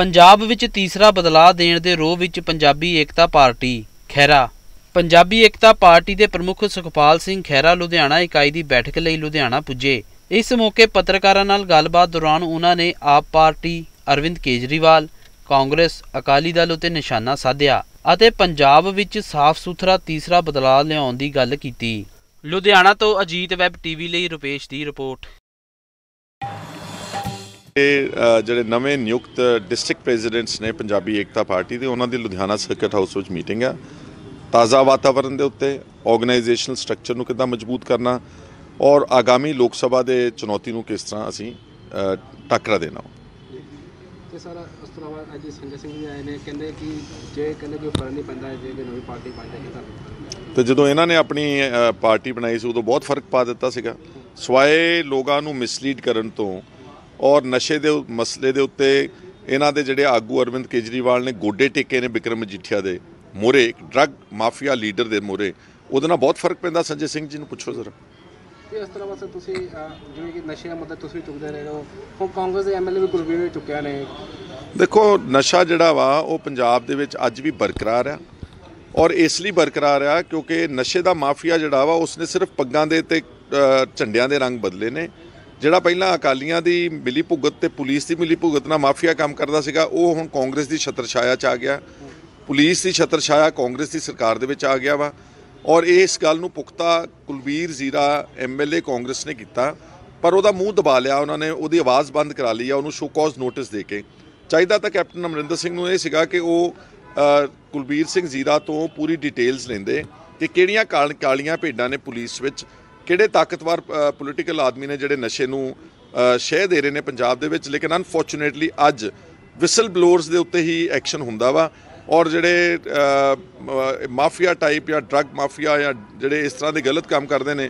ਪੰਜਾਬ ਵਿੱਚ ਤੀਸਰਾ ਬਦਲਾਅ ਦੇਣ ਦੇ ਰੋਹ ਵਿੱਚ ਪੰਜਾਬੀ ਏਕਤਾ ਪਾਰਟੀ, ਖਹਿਰਾ। ਪੰਜਾਬੀ ਏਕਤਾ ਪਾਰਟੀ ਦੇ ਪ੍ਰਮੁੱਖ ਸੁਖਪਾਲ ਸਿੰਘ ਖਹਿਰਾ ਲੁਧਿਆਣਾ ਇਕਾਈ ਦੀ ਬੈਠਕ ਲਈ ਲੁਧਿਆਣਾ ਪੁੱਜੇ। ਇਸ ਮੌਕੇ ਪੱਤਰਕਾਰਾਂ ਨਾਲ ਗੱਲਬਾਤ ਦੌਰਾਨ ਉਹਨਾਂ ਨੇ ਆਪ ਪਾਰਟੀ, ਅਰਵਿੰਦ ਕੇਜਰੀਵਾਲ, ਕਾਂਗਰਸ, ਅਕਾਲੀ ਦਲ ਉਤੇ ਨਿਸ਼ਾਨਾ ਸਾਧਿਆ ਅਤੇ ਪੰਜਾਬ ਵਿੱਚ ਸਾਫ਼ ਸੁਥਰਾ ਤੀਸਰਾ ਬਦਲਾਅ ਲਿਆਉਣ ਦੀ ਗੱਲ ਕੀਤੀ। ਲੁਧਿਆਣਾ ਤੋਂ ਅਜੀਤ ਵੈਬ ਟੀਵੀ ਲਈ ਰੁਪੇਸ਼ ਦੀ ਰਿਪੋਰਟ। ਇਹ ਜਿਹੜੇ ਨਵੇਂ ਨਿਯੁਕਤ ਡਿਸਟ੍ਰਿਕਟ ਪ੍ਰੈਜ਼ੀਡੈਂਟਸ ਨੇ ਪੰਜਾਬੀ ਏਕਤਾ ਪਾਰਟੀ ਦੇ ਉਹਨਾਂ ਦੀ ਲੁਧਿਆਣਾ ਸਰਕਟ ਹਾਊਸ ਵਿੱਚ ਮੀਟਿੰਗ ਆ। ਤਾਜ਼ਾ ਵਾਤਾਵਰਣ ਦੇ ਉੱਤੇ ਆਰਗੇਨਾਈਜੇਸ਼ਨਲ ਸਟਰਕਚਰ ਨੂੰ ਕਿੱਦਾਂ ਮਜ਼ਬੂਤ ਕਰਨਾ ਔਰ ਆਗਾਮੀ ਲੋਕ ਸਭਾ ਦੇ ਚੁਣੌਤੀ ਨੂੰ ਕਿਸ ਤਰ੍ਹਾਂ ਅਸੀਂ ਟੱਕਰਾ ਦੇਣਾ। ਤੇ ਸਰ ਉਸ ਤੋਂ ਇਲਾਵਾ ਅੱਜ ਸੰਜੇ ਸਿੰਘ ਵੀ ਆਏ ਨੇ ਕਹਿੰਦੇ ਕਿ ਜੇ ਕਹਿੰਦੇ ਕੋਈ ਫ਼ਰਕ ਨਹੀਂ ਪੈਂਦਾ ਜੇ ਕੋਈ ਨਵੀਂ ਪਾਰਟੀ ਬਣ ਜਾਏਗੀ ਤਾਂ ਤੇ ਜਦੋਂ ਇਹਨਾਂ ਨੇ ਆਪਣੀ ਪਾਰਟੀ ਬਣਾਈ ਸੀ ਉਦੋਂ ਬਹੁਤ ਫ਼ਰਕ ਪਾ ਦਿੱਤਾ ਸੀਗਾ। ਸਵਾਏ ਲੋਕਾਂ ਨੂੰ ਮਿਸਲੀਡ ਕਰਨ ਤੋਂ ਔਰ ਨਸ਼ੇ ਦੇ ਮਸਲੇ ਦੇ ਉੱਤੇ ਇਹਨਾਂ ਦੇ ਜਿਹੜੇ ਆਗੂ ਅਰਵਿੰਦ ਕੇਜਰੀਵਾਲ ਨੇ ਗੋਡੇ ਟੇਕੇ ਨੇ ਵਿਕਰਮ ਮਜੀਠੀਆ ਦੇ ਮੋਰੇ ਇੱਕ ਡਰੱਗ ਮਾਫੀਆ ਲੀਡਰ ਦੇ ਮੋਰੇ ਉਹਦੇ ਨਾਲ ਬਹੁਤ ਫ਼ਰਕ ਪੈਂਦਾ ਸੰਜੇ ਸਿੰਘ ਜੀ ਨੂੰ ਪੁੱਛੋ ਜ਼ਰਾ। ਇਸ ਤਰ੍ਹਾਂ ਬਸ ਤੁਸੀਂ ਜਿਵੇਂ ਕਿ ਨਸ਼ੇ ਦਾ ਮੁੱਦਾ ਤੁਸੀਂ ਚੁੱਕਦੇ ਰਹੇ ਹੋ ਹੁਣ ਕਾਂਗਰਸ ਦੇ ਐਮਐਲਏ ਵੀ ਗੁਰਵੀਰ ਚੁੱਕਿਆ ਨੇ। ਦੇਖੋ ਨਸ਼ਾ ਜਿਹੜਾ ਵਾ ਉਹ ਪੰਜਾਬ ਦੇ ਵਿੱਚ ਅੱਜ ਵੀ ਬਰਕਰਾਰ ਆ ਔਰ ਇਸ ਲਈ ਬਰਕਰਾਰ ਆ ਕਿਉਂਕਿ ਨਸ਼ੇ ਦਾ ਮਾਫੀਆ ਜਿਹੜਾ ਵਾ ਉਸਨੇ ਸਿਰਫ ਪੱਗਾਂ ਦੇ ਤੇ ਝੰਡਿਆਂ ਦੇ ਰੰਗ ਬਦਲੇ ਨੇ। ਜਿਹੜਾ ਪਹਿਲਾਂ ਅਕਾਲੀਆਂ ਦੀ ਮਿਲੀ ਭੁਗਤ ਤੇ ਪੁਲਿਸ ਦੀ ਮਿਲੀ ਭੁਗਤ ਨਾਲ ਮਾਫੀਆ ਕੰਮ ਕਰਦਾ ਸੀਗਾ ਉਹ ਹੁਣ ਕਾਂਗਰਸ ਦੀ ਛਤਰ ਛਾਇਆ 'ਚ ਆ ਗਿਆ। ਪੁਲਿਸ ਦੀ ਛਤਰ ਛਾਇਆ ਕਾਂਗਰਸ ਦੀ ਸਰਕਾਰ ਦੇ ਵਿੱਚ ਆ ਗਿਆ ਵਾ। ਔਰ ਇਸ ਗੱਲ ਨੂੰ ਪੁਖਤਾ ਕੁਲਬੀਰ ਜ਼ੀਰਾ ਐਮਐਲਏ ਕਾਂਗਰਸ ਨੇ ਕੀਤਾ ਪਰ ਉਹਦਾ ਮੂੰਹ ਦਬਾ ਲਿਆ ਉਹਨਾਂ ਨੇ ਉਹਦੀ ਆਵਾਜ਼ ਬੰਦ ਕਰਾ ਲਈ ਆ ਉਹਨੂੰ ਸ਼ੋ ਕਾਜ਼ ਨੋਟਿਸ ਦੇ ਕੇ। ਚਾਹੀਦਾ ਤਾਂ ਕੈਪਟਨ ਅਮਰਿੰਦਰ ਸਿੰਘ ਨੂੰ ਇਹ ਸੀਗਾ ਕਿ ਉਹ ਅ, ਕੁਲਬੀਰ ਸਿੰਘ ਜ਼ੀਰਾ ਤੋਂ ਪੂਰੀ ਡਿਟੇਲਸ ਲੈਂਦੇ ਕਿ ਕਿਹੜੀਆਂ ਕਾਲ- ਕਾਲੀਆਂ ਭੇਡਾਂ ਨੇ ਪੁਲਿਸ ਵਿੱਚ ਕਿਹੜੇ ਤਾਕਤਵਰ ਪੋਲੀਟੀਕਲ ਆਦਮੀ ਨੇ ਜਿਹੜੇ ਨਸ਼ੇ ਨੂੰ ਸ਼ਹਿ ਦੇ ਰਹੇ ਨੇ ਪੰਜਾਬ ਦੇ ਵਿੱਚ ਲੇਕਿਨ ਅਨਫੋਰਚੂਨੇਟਲੀ ਅੱਜ ਵਿਸਲ ਬਲੋਅਰਸ ਦੇ ਉੱਤੇ ਹੀ ਐਕਸ਼ਨ ਹੁੰਦਾ ਵਾ ਔਰ ਜਿਹੜੇ ਮਾਫੀਆ ਟਾਈਪ ਜਾਂ ਡਰੱਗ ਮਾਫੀਆ ਜਾਂ ਜਿਹੜੇ ਇਸ ਤਰ੍ਹਾਂ ਦੇ ਗਲਤ ਕੰਮ ਕਰਦੇ ਨੇ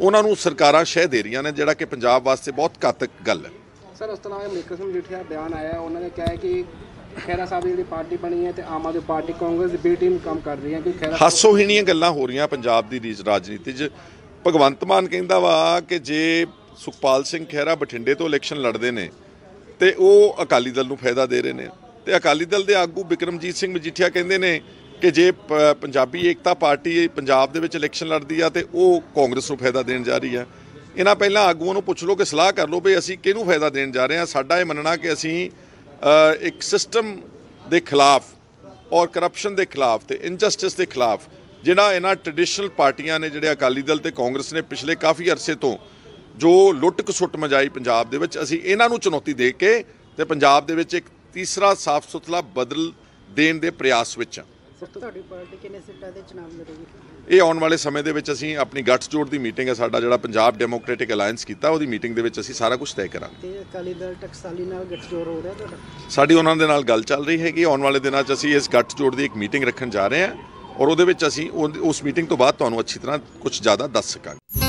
ਉਹਨਾਂ ਨੂੰ ਸਰਕਾਰਾਂ ਸ਼ਹਿ ਦੇ ਰਹੀਆਂ ਨੇ ਜਿਹੜਾ ਕਿ ਪੰਜਾਬ ਵਾਸਤੇ ਬਹੁਤ ਘਾਤਕ ਗੱਲ ਹੈ। ਸਰ ਉਸ ਤੋਂ ਇਲਾਵਾ ਮੇਕਰ ਸਿੰਘ ਮਜੀਠੀਆ ਦਾ ਬਿਆਨ ਆਇਆ ਉਹਨਾਂ ਨੇ ਕਿਹਾ ਕਿ ਖੈਰਾ ਸਾਹਿਬ ਦੀ ਜਿਹੜੀ ਪਾਰਟੀ ਬਣੀ ਹੈ ਤੇ ਆਮ ਆਦਮੀ ਪਾਰਟੀ ਕਾਂਗਰਸ ਦੀ ਬੀ ਟੀਮ ਕੰਮ ਕਰ ਰਹੀ ਹੈ ਕਿ ਖੈਰਾ ਹਾਸੋਹੀਣੀਆਂ ਗੱਲਾਂ ਹੋ ਰਹੀਆਂ ਪੰਜਾਬ ਦੀ ਰੀਜ ਰਾਜਨੀਤੀ 'ਚ। ਭਗਵੰਤ ਮਾਨ ਕਹਿੰਦਾ ਵਾ ਕਿ ਜੇ ਸੁਖਪਾਲ ਸਿੰਘ ਖਹਿਰਾ ਬਠਿੰਡੇ ਤੋਂ ਇਲੈਕਸ਼ਨ ਲੜਦੇ ਨੇ ਤੇ ਉਹ ਅਕਾਲੀ ਦਲ ਨੂੰ ਫਾਇਦਾ ਦੇ ਰਹੇ ਨੇ। ਤੇ ਅਕਾਲੀ ਦਲ ਦੇ ਆਗੂ ਬਿਕਰਮਜੀਤ ਸਿੰਘ ਮਜੀਠੀਆ ਕਹਿੰਦੇ ਨੇ ਕਿ ਜੇ ਪ- ਪੰਜਾਬੀ ਏਕਤਾ ਪਾਰਟੀ ਪੰਜਾਬ ਦੇ ਵਿੱਚ ਇਲੈਕਸ਼ਨ ਲੜਦੀ ਆ ਤੇ ਉਹ ਕਾਂਗਰਸ ਨੂੰ ਫਾਇਦਾ ਦੇਣ ਜਾ ਰਹੀ ਆ। ਇਹਨਾਂ ਪਹਿਲਾਂ ਆਗੂਆਂ ਨੂੰ ਪੁੱਛ ਲਓ ਕਿ ਸਲਾਹ ਕਰ ਲਓ ਵੀ ਅਸੀਂ ਕਿਹਨੂੰ ਫਾਇਦਾ ਦੇਣ ਜਾ ਰਹੇ ਹਾਂ ਸਾਡਾ ਇਹ ਮੰਨਣਾ ਕਿ ਅਸੀਂ ਇੱਕ ਸਿਸਟਮ ਦੇ ਖਿਲਾਫ ਔਰ ਕਰਪਸ਼ਨ ਦੇ ਖਿਲਾਫ ਤੇ ਇਨਜਸਟਿਸ ਦੇ ਖਿਲਾਫ ਜਿਹੜਾ ਇਹਨਾਂ ਟ੍ਰੈਡੀਸ਼ਨਲ ਪਾਰਟੀਆਂ ਨੇ ਜਿਹੜੇ ਅਕਾਲੀ ਦਲ ਤੇ ਕਾਂਗਰਸ ਨੇ ਪਿਛਲੇ ਕਾਫੀ ਅਰਸੇ ਤੋਂ ਜੋ ਲੁੱਟ ਕਸੁੱਟ ਮਜਾਈ ਪੰਜਾਬ ਦੇ ਵਿੱਚ ਅਸੀਂ ਇਹਨਾਂ ਨੂੰ ਚੁਣੌਤੀ ਦੇ ਕੇ ਤੇ ਪੰਜਾਬ ਦੇ ਵਿੱਚ ਇੱਕ ਤੀਸਰਾ ਸਾਫ਼ ਸੁਥਰਾ ਬਦਲ ਦੇਣ ਦੇ ਪ੍ਰਯਾਸ ਵਿੱਚ ਹਾਂ। ਸਰ ਤੁਹਾਡੀ ਪਾਰਟੀ ਕਿੰਨੇ ਸੀਟਾਂ ਦੇ ਚੁਣਾਵ ਲੜੇਗੀ? ਇਹ ਆਉਣ ਵਾਲੇ ਸਮੇਂ ਦੇ ਵਿੱਚ ਅਸੀਂ ਆਪਣੀ ਗੱਠ ਜੋੜ ਦੀ ਮੀਟਿੰਗ ਹੈ ਸਾਡਾ ਜਿਹੜਾ ਪੰਜਾਬ ਡੈਮੋਕ੍ਰੈਟਿਕ ਅਲਾਈਅੰਸ ਕੀਤਾ ਉਹਦੀ ਮੀਟਿੰਗ ਦੇ ਵਿੱਚ ਅਸੀਂ ਸਾਰਾ ਕੁਝ ਤੈਅ ਕਰਾਂਗੇ। ਤੇ ਅਕਾਲੀ ਦਲ ਟਕਸਾਲੀ ਨਾਲ ਗੱਠਜੋੜ ਹੋ ਰਿਹਾ ਤੁਹਾਡਾ? ਸਾਡੀ ਉਹਨਾਂ ਦੇ ਨਾਲ ਗੱਲ ਚੱਲ ਰਹੀ ਹੈਗੀ ਆਉਣ ਵਾਲੇ ਦਿਨਾਂ 'ਚ ਅਸੀਂ ਇਸ ਗੱਠ ਜੋੜ ਦੀ ਇੱਕ ਮੀਟਿੰਗ ਰੱਖਣ ਜਾ ਰਹੇ ਹਾਂ। ਔਰ ਉਹਦੇ ਵਿੱਚ ਅਸੀਂ ਉਹ- ਉਸ ਮੀਟਿੰਗ ਤੋਂ ਬਾਅਦ ਤੁਹਾਨੂੰ ਅੱਛੀ ਤਰ੍ਹਾਂ ਕੁਝ ਜ਼ਿਆਦਾ ਦੱਸ ਸਕਾਂਗੇ।